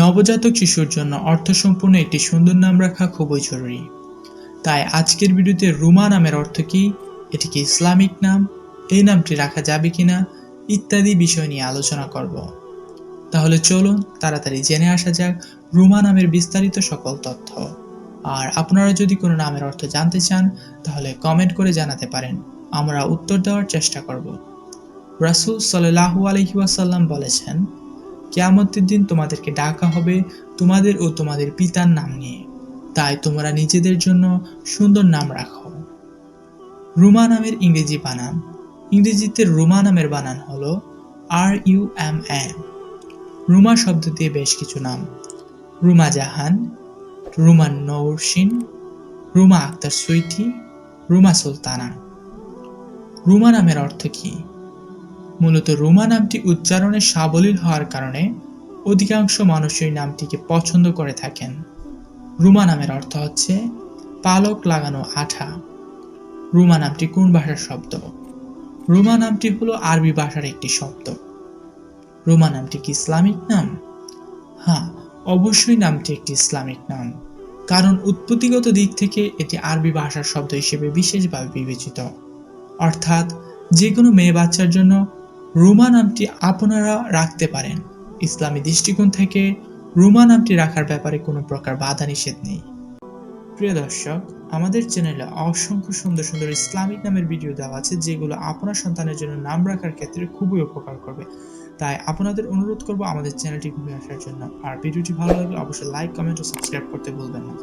নবজাতক শিশুর জন্য অর্থসম্পূর্ণ একটি সুন্দর নাম রাখা খুবই জরুরি। তাই আজকের ভিডিওতে রুমা নামের অর্থ কী এটি কি ইসলামিক নাম, এই নামটি রাখা যাবে কিনা, ইত্যাদি বিষয় নিয়ে আলোচনা করব। তাহলে চলুন তাড়াতাড়ি জেনে আসা যাক রুমা নামের বিস্তারিত সকল তথ্য। আর আপনারা যদি কোনো নামের অর্থ জানতে চান, তাহলে কমেন্ট করে জানাতে পারেন। আমরা উত্তর দেওয়ার চেষ্টা করব। রাসূল সাল্লাহু আলহি ওয়াসাল্লাম বলেছেন কেয়ামতের দিন তোমাদেরকে ডাকা হবে তোমাদের ও তোমাদের পিতার নাম নিয়ে। তাই তোমরা নিজেদের জন্য সুন্দর নাম রাখো। রুমা নামের ইংরেজি বানান। ইংরেজিতে রুমা নামের বানান হল R U M N. Ruma শব্দ দিয়ে বেশ কিছু নাম। রুমা জাহান, রুমা নৌরসিন রুমা আক্তার সুইটি রুমা সুলতানা। রুমা নামের অর্থ কী? মূলত রোমা নামটি উচ্চারণে সাবলীল হওয়ার কারণে অধিকাংশ মানুষ এই নামটিকে পছন্দ করে থাকেন। রুমা নামের অর্থ হচ্ছে পালক লাগানো আঠা। রুমা নামটি কোন ভাষার শব্দ? রুমা নামটি হলো আরবি ভাষার একটি শব্দ। রুমা নামটি কি ইসলামিক নাম? হ্যাঁ অবশ্যই নামটি একটি ইসলামিক নাম, কারণ উৎপত্তিগত দিক থেকে এটি আরবি ভাষার শব্দ হিসেবে বিশেষভাবে বিবেচিত। অর্থাৎ যে কোনো মেয়ে বাচ্চার জন্য রুমা নামটি আপনারা রাখতে পারেন। ইসলামী দৃষ্টিকোণ থেকে রুমা নামটি রাখার ব্যাপারে কোনো প্রকার বাধা নিষেধ নেই। প্রিয় দর্শক, আমাদের চ্যানেলে অসংখ্য সুন্দর সুন্দর ইসলামিক নামের ভিডিও দেওয়া আছে, যেগুলো আপনার সন্তানের জন্য নাম রাখার ক্ষেত্রে খুবই উপকার করবে। তাই আপনাদের অনুরোধ করব আমাদের চ্যানেলটি ঘুরে আসার জন্য। আর ভিডিওটি ভালো লাগলে অবশ্যই লাইক কমেন্ট ও সাবস্ক্রাইব করতে ভুলবেন না।